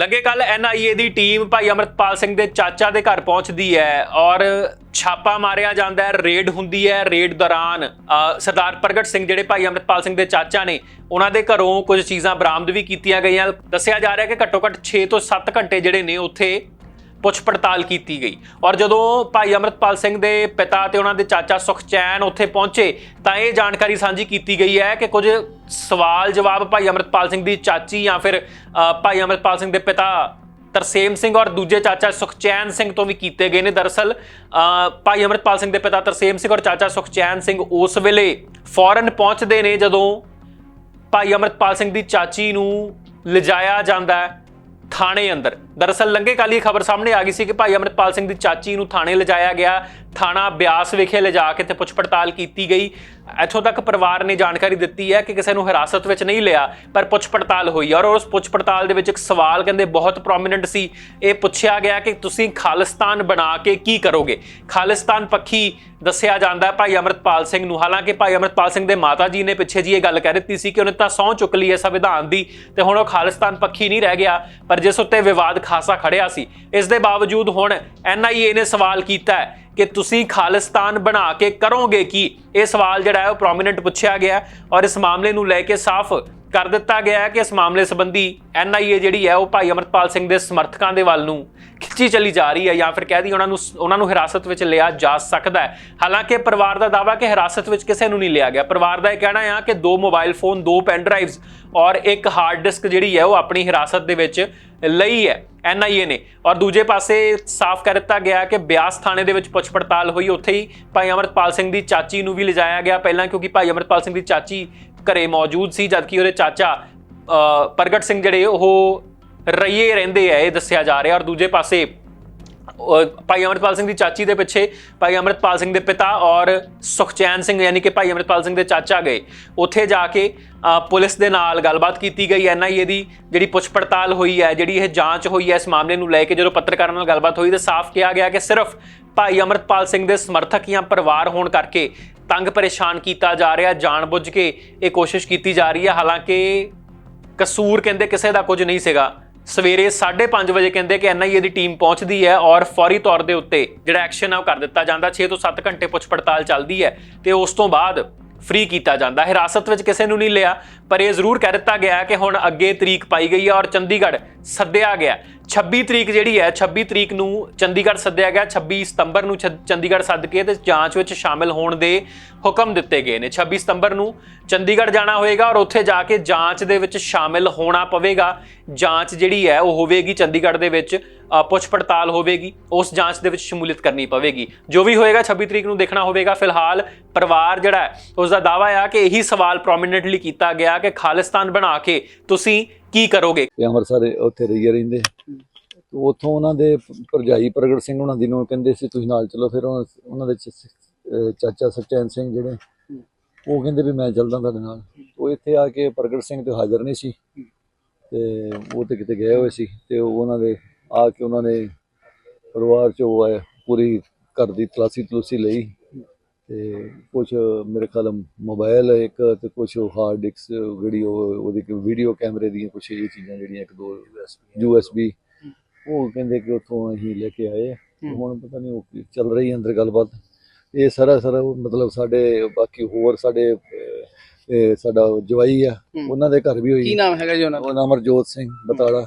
ਲੱਗੇ ਕੱਲ ਐਨਆਈਏ ਦੀ ਟੀਮ ਭਾਈ ਅਮਰਤਪਾਲ ਸਿੰਘ ਦੇ ਚਾਚਾ ਦੇ ਘਰ ਪਹੁੰਚਦੀ ਹੈ ਔਰ ਛਾਪਾ ਮਾਰਿਆ ਜਾਂਦਾ ਹੈ, ਰੇਡ ਹੁੰਦੀ ਹੈ ਰੇਡ ਦੌਰਾਨ। ਸਰਦਾਰ ਪ੍ਰਗਟ ਸਿੰਘ ਜਿਹੜੇ ਭਾਈ ਅਮਰਤਪਾਲ ਸਿੰਘ ਦੇ ਚਾਚਾ ਨੇ, ਉਹਨਾਂ ਦੇ ਘਰੋਂ ਕੁਝ ਚੀਜ਼ਾਂ ਬਰਾਮਦ ਵੀ ਕੀਤੀਆਂ ਗਈਆਂ। ਦੱਸਿਆ ਜਾ ਰਿਹਾ ਕਿ ਘੱਟੋ ਘੱਟ 6 ਤੋਂ 7 ਘੰਟੇ ਜਿਹੜੇ ਨੇ ਉੱਥੇ ਪੁੱਛ ਪੜਤਾਲ ਕੀਤੀ ਗਈ। ਔਰ ਜਦੋਂ ਭਾਈ ਅਮਰਤਪਾਲ ਸਿੰਘ ਦੇ ਪਿਤਾ ਤੇ ਉਹਨਾਂ ਦੇ ਚਾਚਾ ਸੁਖਚੈਨ ਉੱਥੇ ਪਹੁੰਚੇ, ਤਾਂ ਇਹ ਜਾਣਕਾਰੀ ਸਾਂਝੀ ਕੀਤੀ ਗਈ ਹੈ ਕਿ ਕੁਝ ਸਵਾਲ ਜਵਾਬ ਭਾਈ ਅਮਰਤਪਾਲ ਸਿੰਘ ਦੀ ਚਾਚੀ ਜਾਂ ਫਿਰ ਅ, ਭਾਈ ਅਮਰਤਪਾਲ ਸਿੰਘ ਦੇ ਪਿਤਾ ਤਰਸੇਮ ਸਿੰਘ ਔਰ ਦੂਜੇ ਚਾਚਾ ਸੁਖਚੈਨ ਸਿੰਘ ਤੋਂ ਵੀ ਕੀਤੇ ਗਏ ਨੇ ਦਰਅਸਲ ਅ, ਭਾਈ ਅਮਰਤਪਾਲ ਸਿੰਘ ਦੇ ਪਿਤਾ ਤਰਸੇਮ ਸਿੰਘ ਔਰ ਚਾਚਾ ਸੁਖਚੈਨ ਸਿੰਘ ਉਸ ਵੇਲੇ ਫੌਰਨ ਪਹੁੰਚਦੇ ਨੇ ਜਦੋਂ ਭਾਈ ਅਮਰਤਪਾਲ ਸਿੰਘ ਦੀ ਚਾਚੀ ਨੂੰ ਲਿਜਾਇਆ ਜਾਂਦਾ ਹੈ ਥਾਣੇ ਅੰਦਰ। ਦਰਅਸਲ ਲੰਗੇ ਕਾਲੀ ਖਬਰ ਸਾਹਮਣੇ ਆ ਗਈ ਸੀ ਕਿ ਭਾਈ ਅਮਰਤਪਾਲ ਸਿੰਘ ਦੀ ਚਾਚੀ ਨੂੰ ਥਾਣੇ ਲਿਜਾਇਆ ਗਿਆ। ਥਾਣਾ ਬਿਆਸ ਵਿਖੇ ਲਿਜਾ ਕੇ ਤੇ ਪੁੱਛ ਪੜਤਾਲ ਕੀਤੀ ਗਈ। ਇੱਥੋਂ ਤੱਕ ਪਰਿਵਾਰ ਨੇ ਜਾਣਕਾਰੀ ਦਿੱਤੀ ਹੈ ਕਿ ਕਿਸੇ ਨੂੰ ਹਿਰਾਸਤ ਵਿੱਚ ਨਹੀਂ ਲਿਆ, ਪਰ ਪੁੱਛ ਪੜਤਾਲ ਹੋਈ ਔਰ ਉਸ ਪੁੱਛ ਪੜਤਾਲ ਦੇ ਵਿੱਚ ਇੱਕ ਸਵਾਲ ਕਹਿੰਦੇ ਬਹੁਤ ਪ੍ਰੋਮਿਨੈਂਟ ਸੀ। ਇਹ ਪੁੱਛਿਆ ਗਿਆ ਕਿ ਤੁਸੀਂ ਖਾਲਿਸਤਾਨ ਬਣਾ ਕੇ ਕੀ ਕਰੋਗੇ? ਖਾਲਿਸਤਾਨ ਪੱਖੀ ਦੱਸਿਆ ਜਾਂਦਾ ਹੈ ਭਾਈ ਅਮਰਤਪਾਲ ਸਿੰਘ ਨੂੰ। ਹਾਲਾਂਕਿ ਭਾਈ ਅਮਰਤਪਾਲ ਸਿੰਘ ਦੇ ਮਾਤਾ ਜੀ ਨੇ ਪਿੱਛੇ ਜੀ ਇਹ ਗੱਲ ਕਹਿ ਦਿੱਤੀ ਸੀ ਕਿ ਉਹਨੇ ਤਾਂ ਸਹੁੰ ਚੁੱਕ ਲਈ ਹੈ ਸੰਵਿਧਾਨ ਦੀ ਤੇ ਹੁਣ ਉਹ ਖਾਲਿਸਤਾਨ ਪੱਖੀ ਨਹੀਂ ਰਹਿ ਗਿਆ, ਪਰ ਜਿਸ ਉੱਤੇ ਵਿਵਾਦ ਖਾਸਾ ਖੜਿਆ ਸੀ। ਇਸ ਦੇ ਬਾਵਜੂਦ ਹੁਣ ਐਨਆਈਏ ਨੇ ਸਵਾਲ ਕੀਤਾ ਹੈ ਕਿ ਤੁਸੀਂ ਖਾਲਿਸਤਾਨ ਬਣਾ ਕੇ ਕਰੋਗੇ ਕੀ? ਇਹ ਸਵਾਲ ਜਿਹੜਾ ਹੈ ਉਹ ਪ੍ਰੋਮਿਨੈਂਟ ਪੁੱਛਿਆ ਗਿਆ ਔਰ ਇਸ ਮਾਮਲੇ ਨੂੰ ਲੈ ਕੇ ਸਾਫ਼ ਕਰ ਦਿੱਤਾ ਗਿਆ ਹੈ ਕਿ ਇਸ ਮਾਮਲੇ ਸੰਬੰਧੀ ਐਨਆਈਏ ਜਿਹੜੀ ਹੈ ਉਹ ਭਾਈ ਅਮਰਤਪਾਲ ਸਿੰਘ ਦੇ ਸਮਰਥਕਾਂ ਦੇ ਵੱਲ ਨੂੰ ਖਿੱਚੀ ਚਲੀ ਜਾ ਰਹੀ ਹੈ ਜਾਂ ਫਿਰ ਕਹਿ ਦੀ ਉਹਨਾਂ ਨੂੰ ਉਹਨਾਂ ਨੂੰ ਹਿਰਾਸਤ ਵਿੱਚ ਲਿਆ ਜਾ ਸਕਦਾ ਹੈ। ਹਾਲਾਂਕਿ ਪਰਿਵਾਰ ਦਾ ਦਾਅਵਾ ਕਿ ਹਿਰਾਸਤ ਵਿੱਚ ਕਿਸੇ ਨੂੰ ਨਹੀਂ ਲਿਆ ਗਿਆ। ਪਰਿਵਾਰ ਦਾ ਇਹ ਕਹਿਣਾ ਹੈ ਕਿ ਦੋ ਮੋਬਾਈਲ ਫੋਨ, ਦੋ ਪੈਨ ਡਰਾਈਵਸ ਔਰ ਇੱਕ ਹਾਰਡ ਡਿਸਕ ਜਿਹੜੀ ਹੈ ਉਹ ਆਪਣੀ ਹਿਰਾਸਤ ਦੇ ਵਿੱਚ ਲਈ ਹੈ ਐਨਆਈਏ ਨੇ। ਔਰ ਦੂਜੇ ਪਾਸੇ ਸਾਫ਼ ਕਰ ਦਿੱਤਾ ਗਿਆ ਕਿ ਬਿਆਸ ਥਾਣੇ ਦੇ ਵਿੱਚ ਪੁੱਛ ਪੜਤਾਲ ਹੋਈ। ਉੱਥੇ ਹੀ ਭਾਈ ਅਮਰਤਪਾਲ ਸਿੰਘ ਦੀ ਚਾਚੀ ਨੂੰ ਵੀ ਲਿਜਾਇਆ ਗਿਆ ਪਹਿਲਾਂ ਕਿਉਂਕਿ ਭਾਈ ਅਮਰਤਪਾਲ ਸਿੰਘ ਦੀ ਚਾਚੀ ਘਰੇ ਮੌਜੂਦ ਸੀ, ਜਦਕਿ ਉਹਦੇ ਚਾਚਾ ਪ੍ਰਗਟ ਸਿੰਘ ਜਿਹੜੇ ਉਹ ਰਈਏ ਰਹਿੰਦੇ ਆ, ਇਹ ਦੱਸਿਆ ਜਾ ਰਿਹਾ। ਔਰ ਦੂਜੇ ਪਾਸੇ ਭਾਈ ਅਮਰਪਾਲ ਸਿੰਘ ਦੀ ਚਾਚੀ ਦੇ ਪਿੱਛੇ ਭਾਈ ਅਮਰਪਾਲ ਸਿੰਘ ਦੇ ਪਿਤਾ ਔਰ ਸੁਖਚੈਨ ਸਿੰਘ ਯਾਨੀ ਕਿ ਭਾਈ ਅਮਰਪਾਲ ਸਿੰਘ ਦੇ ਚਾਚਾ ਗਏ। ਉੱਥੇ ਜਾ ਕੇ ਪੁਲਿਸ ਦੇ ਨਾਲ ਗੱਲਬਾਤ ਕੀਤੀ ਗਈ ਐਨਆਈਏ ਦੀ, ਜਿਹੜੀ ਪੁੱਛ ਪੜਤਾਲ ਹੋਈ ਹੈ, ਜਿਹੜੀ ਇਹ ਜਾਂਚ ਹੋਈ ਹੈ ਇਸ ਮਾਮਲੇ ਨੂੰ ਲੈ ਕੇ ਜਦੋਂ ਪੱਤਰਕਾਰਾਂ ਨਾਲ ਗੱਲਬਾਤ ਹੋਈ ਤਾਂ ਸਾਫ਼ ਕਿਹਾ ਗਿਆ ਕਿ ਸਿਰਫ ਭਾਈ ਅਮਰਪਾਲ ਸਿੰਘ ਦੇ ਸਮਰਥਕ ਜਾਂ ਪਰਿਵਾਰ ਹੋਣ ਕਰਕੇ ਤੰਗ ਪਰੇਸ਼ਾਨ ਕੀਤਾ ਜਾ ਰਿਹਾ, ਜਾਣਬੁੱਝ ਕੇ ਇਹ ਕੋਸ਼ਿਸ਼ ਕੀਤੀ ਜਾ ਰਹੀ ਹੈ। ਹਾਲਾਂਕਿ ਕਸੂਰ ਕਹਿੰਦੇ ਕਿਸੇ ਦਾ ਕੁਝ ਨਹੀਂ ਸੀਗਾ। ਸਵੇਰੇ 5:30 ਵਜੇ ਕਹਿੰਦੇ ਕਿ ਐਨਆਈਏ ਦੀ ਟੀਮ ਪਹੁੰਚਦੀ ਹੈ ਔਰ ਫੌਰੀ ਤੌਰ ਦੇ ਉੱਤੇ ਜਿਹੜਾ ਐਕਸ਼ਨ ਹੈ ਉਹ ਕਰ ਦਿੱਤਾ ਜਾਂਦਾ। 6 ਤੋਂ 7 ਘੰਟੇ ਪੁੱਛ ਪੜਤਾਲ ਚੱਲਦੀ ਹੈ ਤੇ ਉਸ ਤੋਂ ਬਾਅਦ ਫ੍ਰੀ ਕੀਤਾ ਜਾਂਦਾ। ਹਿਰਾਸਤ ਵਿੱਚ ਕਿਸੇ ਨੂੰ ਨਹੀਂ ਲਿਆ, ਪਰ ਇਹ ਜ਼ਰੂਰ ਕਹਿ ਦਿੱਤਾ ਗਿਆ ਕਿ ਹੁਣ ਅੱਗੇ ਤਰੀਕ ਪਾਈ ਗਈ ਹੈ ਔਰ ਚੰਡੀਗੜ੍ਹ ਸੱਦਿਆ ਗਿਆ 26 ਤਰੀਕ ਜਿਹੜੀ ਹੈ 26 ਤਰੀਕ ਨੂੰ ਚੰਡੀਗੜ੍ਹ ਸੱਦਿਆ ਗਿਆ 26 ਸਤੰਬਰ ਨੂੰ ਛ- ਚੰਡੀਗੜ੍ਹ ਸੱਦ ਕੇ ਤੇ ਜਾਂਚ ਵਿੱਚ ਸ਼ਾਮਿਲ ਹੋਣ ਦੇ ਹੁਕਮ ਦਿੱਤੇ ਗਏ ਨੇ। 26 ਸਤੰਬਰ ਨੂੰ ਚੰਡੀਗੜ੍ਹ ਜਾਣਾ ਹੋਏਗਾ ਔਰ ਉੱਥੇ ਜਾ ਕੇ ਜਾਂਚ ਦੇ ਵਿੱਚ ਸ਼ਾਮਿਲ ਹੋਣਾ ਪਵੇਗਾ। ਜਾਂਚ ਜਿਹੜੀ ਹੈ, ਉਹ ਹੋਵੇਗੀ ਚੰਡੀਗੜ੍ਹ ਦੇ ਵਿੱਚ। ਪੁੱਛ ਪੜਤਾਲ ਹੋਵੇਗੀ ਉਸ ਜਾਂਚ ਦੇ ਵਿੱਚ ਸ਼ਮੂਲੀਅਤ ਕਰਨੀ ਪਵੇਗੀ। ਜੋ ਵੀ ਹੋਏਗਾ 26 ਤਰੀਕ ਨੂੰ ਦੇਖਣਾ ਹੋਵੇਗਾ। ਫਿਲਹਾਲ ਪਰਿਵਾਰ ਜਿਹੜਾ ਹੈ ਉਸ ਦਾ ਦਾਵਾ ਆ ਕਿ ਇਹੀ ਸਵਾਲ ਪ੍ਰੋਮਿਨੈਂਟਲੀ ਕੀਤਾ ਗਿਆ ਕਿ ਖਾਲਿਸਤਾਨ ਬਣਾ ਕੇ ਤੁਸੀਂ ਕੀ ਕਰੋਗੇ? ਤੇ ਅੰਮ੍ਰਿਤਸਰ ਉੱਥੇ ਰਹੀਏ ਰਹਿੰਦੇ। ਉੱਥੋਂ ਉਹਨਾਂ ਦੇ ਭਰਜਾਈ ਪ੍ਰਗਟ ਸਿੰਘ ਉਹਨਾਂ ਦੀ ਨੂੰ ਕਹਿੰਦੇ ਸੀ ਤੁਸੀਂ ਨਾਲ ਚਲੋ। ਫਿਰ ਉਹਨਾਂ ਦੇ ਚਾਚਾ ਸਚੈਨ ਸਿੰਘ ਜਿਹੜੇ ਉਹ ਕਹਿੰਦੇ ਵੀ ਮੈਂ ਚੱਲਦਾ ਤੁਹਾਡੇ ਨਾਲ। ਉਹ ਇੱਥੇ ਆ ਕੇ ਪ੍ਰਗਟ ਸਿੰਘ ਤੇ ਹਾਜ਼ਰ ਨਹੀਂ ਸੀ। ਤੇ ਉਹ ਤੇ ਕਿਤੇ ਗਏ ਹੋਏ ਸੀ ਤੇ ਉਹ ਉਹਨਾਂ ਦੇ ਆ ਕੇ ਉਹਨਾਂ ਨੇ ਪਰਿਵਾਰ ਚ ਉਹ ਆਏ ਪੂਰੀ ਘਰ ਦੀ ਤਲਾਸੀ ਤਲੂਸੀ ਲਈ। ਤੇ ਕੁਝ ਮੇਰੇ ਖਿਆਲ ਮੋਬਾਈਲ ਇੱਕ ਤੇ ਕੁਝ ਹਾਰਡ ਡਿਸਕ ਵੀਡੀਓ ਉਹਦੀ ਵੀਡੀਓ ਕੈਮਰੇ ਦੀਆਂ ਕੁਝ ਇਹ ਚੀਜ਼ਾਂ ਜਿਹੜੀਆਂ ਇੱਕ ਦੋ ਯੂਐਸਬੀ ਉਹ ਕਹਿੰਦੇ ਕਿ ਉੱਥੋਂ ਅਸੀਂ ਲੈ ਕੇ ਆਏ। ਹੁਣ ਪਤਾ ਨਹੀਂ ਉਹ ਕੀ ਚੱਲ ਰਹੀ ਹੈ ਅੰਦਰ ਗੱਲਬਾਤ। ਇਹ ਸਾਰਾ ਸਾਰਾ ਮਤਲਬ ਸਾਡੇ ਬਾਕੀ ਹੋਰ ਸਾਡੇ ਸਾਡਾ ਜਵਾਈ ਆ ਹੂੰ। ਉਹਨਾਂ ਦੇ ਘਰ ਵੀ ਹੋਈ। ਕੀ ਨਾਮ ਹੈਗਾ ਜੀ ਉਹਨਾਂ ਦਾ? ਉਹ ਨਾਮ ਅਮਰਜੋਤ ਸਿੰਘ ਬਤਾਲਾ। ਹੈ।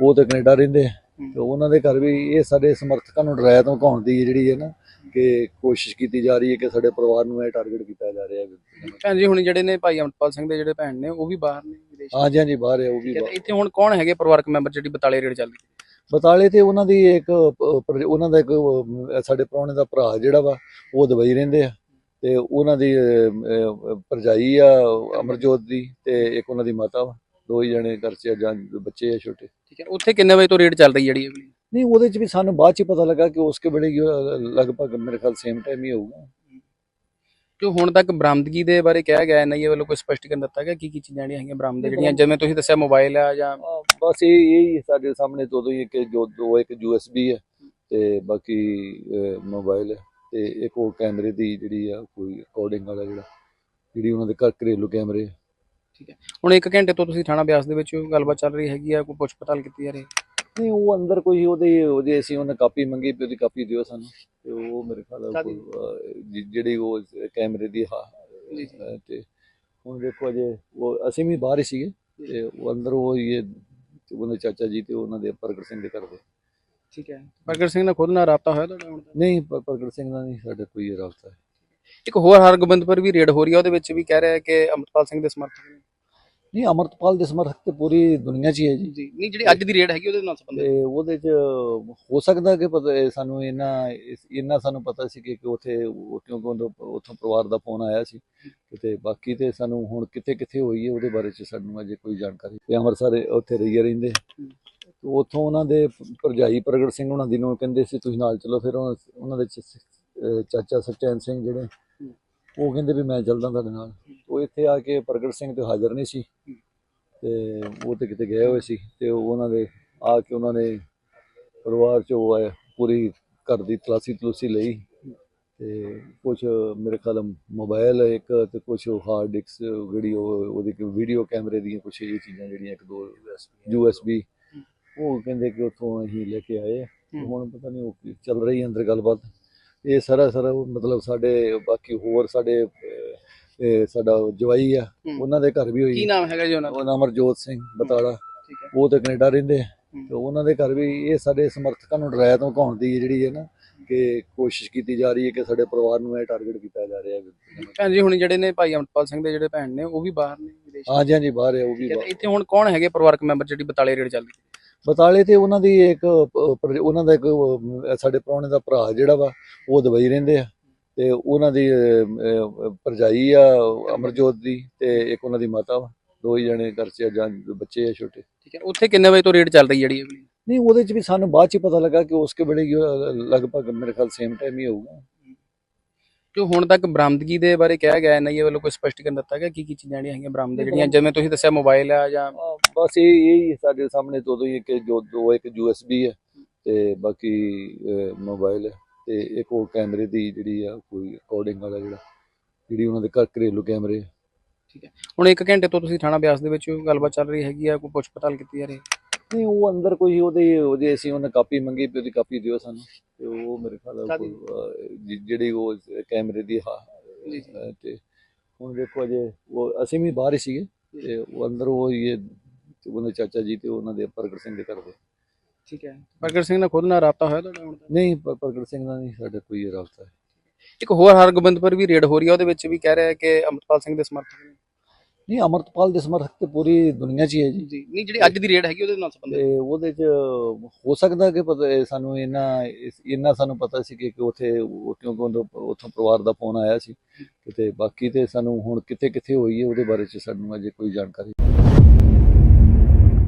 ਉਹ ਤੇ ਕੈਨੇਡਾ ਰਹਿੰਦੇ ਆ। ਹੂੰ। ਤੇ ਉਹਨਾਂ ਦੇ ਘਰ ਵੀ ਇਹ ਸਾਡੇ ਸਮਰਥਕਾਂ ਨੂੰ ਡਰਾਇਆ ਤੋਂ ਘਾਉਣ ਦੀ ਜਿਹੜੀ ਹੈ ਨਾ ਕਿ ਕੋਸ਼ਿਸ਼ ਕੀਤੀ ਜਾ ਰਹੀ ਹੈ ਕਿ ਸਾਡੇ ਪਰਿਵਾਰ ਨੂੰ ਇਹ ਟਾਰਗੇਟ ਕੀਤਾ ਜਾ ਰਿਹਾ ਹੈ। ਭੈਣ ਜੀ ਹੁਣ ਜਿਹੜੇ ਨੇ ਭਾਈ ਅਮਰਪਾਲ ਸਿੰਘ ਦੇ ਜਿਹੜੇ ਭੈਣ ਨੇ ਉਹ ਵੀ ਬਾਹਰ ਨੇ ਵਿਦੇਸ਼ ਹਾਂਜੀ ਹਾਂਜੀ ਬਾਹਰ ਹੈ ਉਹ ਵੀ ਬਾਹਰ। ਇੱਥੇ ਹੁਣ ਕੌਣ ਹੈਗੇ ਪਰਿਵਾਰਕ ਮੈਂਬਰ ਜਿਹੜੀ ਬਤਾਲੇ ਰੇਡ ਚੱਲਦੀ? ਬਤਾਲੇ ਤੇ ਉਹਨਾਂ ਦੀ ਇੱਕ ਉਹਨਾਂ ਦਾ ਇੱਕ ਸਾਡੇ ਪ੍ਰਾਹੁਣੇ ਦਾ ਭਰਾ ਜਿਹੜਾ ਵਾ ਉਹ ਦੁਬਈ ਰਹਿੰਦੇ ਆ। ਤੇ ਉਹਨਾਂ ਦੀ ਭਰਜਾਈ ਆ ਅਮਰਜੋਤ ਦੀ ਤੇ ਇੱਕ ਉਹਨਾਂ ਦੀ ਮਾਤਾ ਵਾ। ਦੋ ਹੀ ਜਣੇ ਆ, ਜਾਂ ਬੱਚੇ ਆ ਛੋਟੇ। ਠੀਕ ਹੈ ਉੱਥੇ ਕਿੰਨੇ ਵਜੇ ਤੋਂ ਰੇਡ ਚੱਲ ਰਹੀ ਜਿਹੜੀ ਅਗਲੀ ਨਹੀਂ ਉਹਦੇ 'ਚ ਵੀ ਸਾਨੂੰ ਬਾਅਦ 'ਚ ਪਤਾ ਲੱਗਾ ਕਿ ਉਸਕੇ ਵੇਲੇ ਹੀ, ਲਗਭਗ ਮੇਰੇ ਖਿਆਲ ਸੇਮ ਟਾਈਮ ਹੀ ਹੋਊਗਾ। ਜੋ ਹੁਣ ਤੱਕ ਬਰਾਮਦਗੀ ਦੇ ਬਾਰੇ ਕਿਹਾ ਗਿਆ ਨਹੀਂ ਵੱਲੋਂ ਕੋਈ ਸਪਸ਼ਟੀਕਰਨ ਦਿੱਤਾ ਗਿਆ? ਕੀ ਕੀ ਚੀਜ਼ਾਂ ਜਿਹੜੀਆਂ ਹੈਗੀਆਂ ਬਰਾਮਦ ਜਿਹੜੀਆਂ? ਜਿਵੇਂ ਤੁਸੀਂ ਦੱਸਿਆ ਮੋਬਾਈਲ ਆ ਜਾਂ ਬਸ ਇਹ ਇਹ ਹੀ ਸਾਡੇ ਸਾਹਮਣੇ ਦੋ ਦੋ ਹੀ ਕਿ ਜੋ ਦੋ ਇੱਕ ਯੂਐਸਬੀ ਹੈ ਤੇ ਬਾਕੀ ਮੋਬਾਈਲ ਹੈ ਤੇ ਇੱਕ ਉਹ ਕੈਮਰੇ ਦੀ ਜਿਹੜੀ ਆ ਕੋਈ ਰਿਕਾਰਡਿੰਗ ਵਾਲਾ ਜਿਹੜਾ ਜਿਹੜੀ ਉਹਨਾਂ ਦੇ ਘਰ ਘਰੇਲੂ ਕੈਮਰੇ ਆ। ਹੁਣ ਇੱਕ ਘੰਟੇ ਤੋਂ ਤੁਸੀਂ ਥਾਣਾ ਬਿਆਸ ਦੇ ਵਿੱਚ ਗੱਲਬਾਤ ਚੱਲ ਰਹੀ ਹੈਗੀ ਆ ਕੋਈ ਪੁੱਛ ਪੜਤਾਲ ਕੀਤੀ ਜਾ ਰਹੀ? ਹੈ ਨਹੀਂ ਉਹ ਅੰਦਰ ਕੋਈ ਉਹਦੇ ਉਹਦੇ ਅਸੀਂ ਉਹਨੇ ਕਾਪੀ ਮੰਗੀ ਵੀ ਉਹਦੀ ਕਾਪੀ ਦਿਓ ਸਾਨੂੰ। ਤੇ ਉਹ ਮੇਰੇ ਖਿਆਲ? ਕੋਈ, ਅਹ, ਜਿ- ਜਿਹੜੀ ਉਹ ਕੈਮਰੇ ਦੀ ਹਾਂ ਜੀ, ਜੀ। ਅਹ, ਤੇ ਹੁਣ ਦੇਖੋ ਅਜੇ ਉਹ ਅਸੀਂ ਵੀ ਬਾਹਰ ਹੀ ਸੀਗੇ ਤੇ ਉਹ ਅੰਦਰ ਉਹ ਇਹ ਉਹਦੇ ਚਾਚਾ ਜੀ ਤੇ ਉਹਨਾਂ ਦੇ ਪ੍ਰਗਟ ਸਿੰਘ ਦੇ ਘਰ ਦੇ। ਠੀਕ ਹੈ। ਪ੍ਰਗਟ ਸਿੰਘ ਨਾਲ ਖੁਦ ਨਾਲ ਰਾਬਤਾ ਹੋਇਆ ਤੁਹਾਡਾ ਹੁਣ? ਤੱਕ ਨਹੀਂ ਪ- ਪ੍ਰਗਟ ਸਿੰਘ ਨਾਲ ਨਹੀਂ ਸਾਡੇ ਕੋਈ ਰਾਬਤਾ ਹੈ। ਇੱਕ ਹੋਰ ਹਰਗੋਬਿੰਦਪੁਰ ਵੀ ਰੇਡ ਹੋ ਰਹੀ ਹੈ ਉਹਦੇ ਵਿੱਚ ਵੀ ਕਹਿ ਰਿਹਾ ਹੈ ਕਿ ਅੰਮ੍ਰਿਤਪਾਲ ਸਿੰਘ ਦੇ ਸਮਰਥਕ ਨੇ। ਨਹੀਂ ਅਮਰਤਪਾਲ ਦੇ ਸਮਰਥਕ ਤੇ ਪੂਰੀ ਦੁਨੀਆ 'ਚ ਹੀ ਹੈ ਜੀ। ਜੀ। ਨਹੀਂ ਜਿਹੜੀ ਅੱਜ ਦੀ ਰੇਡ ਹੈਗੀ ਉਹਦੇ ਨਾਲ ਸੰਬੰਧਿਤ? ਤੇ ਉਹਦੇ 'ਚ ਹੋ ਸਕਦਾ ਕਿ ਪਤਾ ਇਹ ਸਾਨੂੰ ਇਹਨਾਂ ਇੰਨਾ ਸਾਨੂੰ ਪਤਾ ਸੀ ਕਿ ਕਿ ਉਥੇ ਕਿਉਂਕਿ ਉਦੋਂ- ਉੱਥੋਂ ਪਰਿਵਾਰ ਦਾ ਫੋਨ ਆਇਆ ਸੀ। ਕਿਤੇ ਬਾਕੀ ਤੇ ਸਾਨੂੰ ਹੁਣ ਕਿੱਥੇ ਕਿੱਥੇ ਹੋਈ ਹੈ ਉਹਦੇ ਬਾਰੇ 'ਚ ਸਾਨੂੰ ਅਜੇ ਕੋਈ ਜਾਣਕਾਰੀ ਤੇ ਅੰਮ੍ਰਿਤਸਰ ਉੱਥੇ ਰਹੀਏ ਰਹਿੰਦੇ। ਉੱਥੋਂ ਉਹਨਾਂ ਦੇ ਭਰਜਾਈ ਪ੍ਰਗਟ ਸਿੰਘ ਉਹਨਾਂ ਦੀ ਨੂੰ ਕਹਿੰਦੇ ਸੀ ਤੁਸੀਂ ਨਾਲ ਚਲੋ। ਫਿਰ ਉਹ- ਉਹਨਾਂ ਦੇ ਚਾਚਾ ਸਚੈਨ ਸਿੰਘ ਜਿਹੜੇ ਉਹ ਕਹਿੰਦੇ ਵੀ ਮੈਂ ਚੱਲਦਾ ਤੁਹਾਡੇ ਨਾਲ। ਉਹ ਇੱਥੇ ਆ ਕੇ ਪ੍ਰਗਟ ਸਿੰਘ ਤੇ ਹਾਜ਼ਰ ਨਹੀਂ ਸੀ। ਤੇ ਉਹ ਤੇ ਕਿਤੇ ਗਏ ਹੋਏ ਸੀ ਤੇ ਉਹ ਉਹਨਾਂ ਦੇ ਆ ਕੇ ਉਹਨਾਂ ਨੇ ਪਰਿਵਾਰ ਚ ਉਹ ਆਏ ਪੂਰੀ ਘਰ ਦੀ ਤਲਾਸੀ ਤਲੂਸੀ ਲਈ। ਤੇ ਕੁਝ ਮੇਰੇ ਖਿਆਲ ਮੋਬਾਈਲ ਇੱਕ ਤੇ ਕੁਝ ਹਾਰਡ ਡਿਸਕ ਜਿਹੜੀ ਉਹ ਉਹਦੀ ਵੀਡੀਓ ਕੈਮਰੇ ਦੀਆਂ ਕੁਝ ਇਹ ਚੀਜ਼ਾਂ ਜਿਹੜੀਆਂ ਇੱਕ ਦੋ ਯੂਐਸਬੀ ਉਹ ਕਹਿੰਦੇ ਕਿ ਉੱਥੋਂ ਅਸੀਂ ਲੈ ਕੇ ਆਏ। ਹੁਣ ਪਤਾ ਨਹੀਂ ਉਹ ਚੱਲ ਰਹੀ ਹੈ ਅੰਦਰ ਗੱਲਬਾਤ। ਇਹ ਸਾਰਾ ਸਾਰਾ ਮਤਲਬ ਸਾਡੇ ਬਾਕੀ ਹੋਰ ਸਾਡੇ ਇਹ ਸਾਡਾ ਜਵਾਈ ਆ ਹੂੰ। ਉਹਨਾਂ ਦੇ ਘਰ ਵੀ ਹੋਈ ਕੀ ਨਾਮ ਹੈਗਾ ਜੀ ਉਹਨਾਂ ਦਾ? ਉਹ ਨਾਮ ਅਮਰਜੋਤ ਸਿੰਘ ਬਤਾਲਾ। ਹੈ ਉਹ ਤੇ ਕੈਨੇਡਾ ਰਹਿੰਦੇ ਆ। ਹੂੰ। ਤੇ ਉਹਨਾਂ ਦੇ ਘਰ ਵੀ ਇਹ ਸਾਡੇ ਸਮਰਥਕਾਂ ਨੂੰ ਡਰਾਇਆ ਤੋਂ ਘਾਉਣ ਦੀ ਜਿਹੜੀ ਹੈ ਨਾ ਕਿ ਕੋਸ਼ਿਸ਼ ਕੀਤੀ ਜਾ ਰਹੀ ਹੈ ਕਿ ਸਾਡੇ ਪਰਿਵਾਰ ਨੂੰ ਇਹ ਟਾਰਗੇਟ ਕੀਤਾ ਜਾ ਰਿਹਾ ਹੈ। ਭੈਣ ਜੀ ਹੁਣ ਜਿਹੜੇ ਨੇ ਭਾਈ ਅੰਮ੍ਰਿਤਪਾਲ ਸਿੰਘ ਦੇ ਜਿਹੜੇ ਭੈਣ ਨੇ ਉਹ ਵੀ ਬਾਹਰ ਨੇ ਵਿਦੇਸ਼ ਹਾਂਜੀ ਹਾਂਜੀ ਬਾਹਰ ਹੈ ਉਹ ਵੀ ਹੈ, ਬਾਹਰ। ਤੇ ਇੱਥੇ ਹੁਣ ਕੌਣ ਹੈਗੇ ਪਰਿਵਾਰਕ ਮੈਂਬਰ ਜਿਹੜੀ ਬਤਾਲੇ ਰੇਡ ਚੱਲ ਰਹੀ ਹੈ? ਬਤਾਲੇ ਤੇ ਉਹਨਾਂ ਦੀ ਇੱਕ ਉਹਨਾਂ ਦਾ ਇੱਕ ਸਾਡੇ ਪ੍ਰਾਹੁਣੇ ਦਾ ਭਰਾ ਜਿਹੜਾ ਵਾ ਉਹ ਦੁਬਈ ਰਹਿੰਦੇ ਆ। ਤੇ ਉਹਨਾਂ ਦੀ ਭਰਜਾਈ ਆ ਅਮਰਜੋਤ ਦੀ ਤੇ ਇੱਕ ਉਹਨਾਂ ਦੀ ਮਾਤਾ ਵਾ। ਦੋ ਹੀ ਜਣੇ ਘਰ 'ਚ ਆ ਜਾਂ ਬੱਚੇ ਆ ਛੋਟੇ। ਠੀਕ ਹੈ ਉੱਥੇ ਕਿੰਨੇ ਵਜੇ ਤੋਂ ਰੇਡ ਚੱਲ ਰਹੀ ਜਿਹੜੀ ਇਹ? ਨਹੀਂ ਉਹਦੇ 'ਚ ਵੀ ਸਾਨੂੰ ਬਾਅਦ 'ਚ ਪਤਾ ਲੱਗਾ ਕਿ ਉਸਕੇ ਉਹ ਲਗਭਗ ਮੇਰੇ ਖਿਆਲ ਸੇਮ ਟਾਈਮ ਹੀ ਹੋਊਗਾ। ਜੋ ਹੁਣ ਤੱਕ ਬਰਾਮਦਗੀ ਦੇ ਬਾਰੇ ਕਿਹਾ ਗਿਆ ਐਨਆਈਏ ਵੱਲੋਂ ਕੋਈ ਸਪਸ਼ਟੀਕਰਨ ਦਿੱਤਾ ਗਿਆ ਕੀ ਕੀ ਚੀਜ਼ਾਂ ਜਿਹੜੀਆਂ ਹੈਗੀਆਂ ਬਰਾਮਦ ਜਿਹੜੀਆਂ ਜਿਵੇਂ ਤੁਸੀਂ ਦੱਸਿਆ ਮੋਬਾਈਲ ਆ ਜਾਂ ਬਸ ਇਹ ਇਹ ਹੀ ਸਾਡੇ ਸਾਹਮਣੇ ਤੋਂ ਹੀ ਕਿ ਜੋ ਦੋ ਇੱਕ ਯੂਐਸਬੀ ਹੈ ਤੇ ਬਾਕੀ ਮੋਬਾਈਲ ਹੈ ਤੇ ਇੱਕ ਉਹ ਕੈਮਰੇ ਦੀ ਜਿਹੜੀ ਆ ਕੋਈ ਰਿਕਾਰਡਿੰਗ ਵਾਲਾ ਜਿਹੜਾ ਜਿਹੜੀ ਉਹਨਾਂ ਦੇ ਘਰ ਘਰੇਲੂ ਕੈਮਰੇ ਆ। ਹੁਣ 1 ਘੰਟੇ ਤੋਂ ਤੁਸੀਂ ਥਾਣਾ ਬਿਆਸ ਦੇ ਵਿੱਚ ਗੱਲਬਾਤ ਚੱਲ ਰਹੀ ਹੈਗੀ ਆ ਕੋਈ ਪੁੱਛ ਪੜਤਾਲ ਕੀਤੀ ਜਾ ਰਹੀ ਹੈ ਨਹੀਂ ਉਹ ਅੰਦਰ ਕੋਈ ਉਹਦੇ ਉਹਦੇ ਅਸੀਂ ਉਹਨੇ ਕਾਪੀ ਮੰਗੀ ਵੀ ਉਹਦੀ ਕਾਪੀ ਦਿਓ ਸਾਨੂੰ ਤੇ ਉਹ ਮੇਰੇ ਖਿਆਲ ਕਾਹਦੀ? ਕੋਈ, ਅਹ, ਜਿ- ਜਿਹੜੀ ਉਹ ਕੈਮਰੇ ਦੀ ਹਾਂ ਜੀ, ਜੀ। ਅਹ, ਤੇ ਹੁਣ ਦੇਖੋ ਅਜੇ ਉਹ ਅਸੀਂ ਵੀ ਬਾਹਰ ਹੀ ਸੀਗੇ ਤੇ ਉਹ ਅੰਦਰ ਉਹ ਇਹ ਤੇ ਉਹਦੇ ਚਾਚਾ ਜੀ ਤੇ ਉਹਨਾਂ ਦੇ ਪ੍ਰਗਟ ਸਿੰਘ ਦੇ ਘਰ ਦੇ ਠੀਕ ਹੈ। ਪ੍ਰਗਟ ਸਿੰਘ ਨਾਲ ਖੁਦ ਨਾਲ ਰਾਬਤਾ ਹੋਇਆ ਤੁਹਾਡਾ ਹੁਣ ਨਹੀਂ ਪ- ਪ੍ਰਗਟ ਸਿੰਘ ਨਾਲ ਨਹੀਂ ਸਾਡੇ ਕੋਈ ਹੈ। ਇੱਕ ਹੋਰ ਹਰਗੋਬਿੰਦਪੁਰ ਵੀ ਰੇਡ ਹੋ ਰਹੀ ਹੈ ਉਹਦੇ ਵਿੱਚ ਵੀ ਕਹਿ ਰਿਹਾ ਹੈ ਕਿ ਅੰਮ੍ਰਿਤਪਾਲ ਸਿੰਘ ਦੇ ਸਮਰਥਕ ਨੇ। ਨਹੀਂ ਅਮਰਤਪਾਲ ਦੇ ਸਮਰਥਕ ਤੇ ਪੂਰੀ ਦੁਨੀਆ 'ਚ ਹੀ ਹੈ ਜੀ। ਜੀ ਨਹੀਂ ਜਿਹੜੀ ਅੱਜ ਦੀ ਰੇਡ ਹੈਗੀ ਉਹਦੇ ਨਾਲ ਸੰਬੰਧਿਤ? ਤੇ ਉਹਦੇ 'ਚ ਹੋ ਸਕਦਾ ਕਿ ਪਤਾ ਇਹ ਸਾਨੂੰ ਇੰਨਾ ਇਸ- ਇੰਨਾ ਸਾਨੂੰ ਪਤਾ ਸੀ ਕਿ ਕਿ ਉਥੇ ਕਿਉਂਕਿ ਉਦੋਂ ਉੱਥੋਂ ਪਰਿਵਾਰ ਦਾ ਫੋਨ ਆਇਆ ਸੀ। ਕਿਤੇ ਬਾਕੀ ਤੇ ਸਾਨੂੰ ਹੁਣ ਕਿੱਥੇ ਕਿੱਥੇ ਹੋਈ ਹੈ ਉਹਦੇ ਬਾਰੇ 'ਚ ਸਾਨੂੰ ਅਜੇ ਕੋਈ ਜਾਣਕਾਰੀ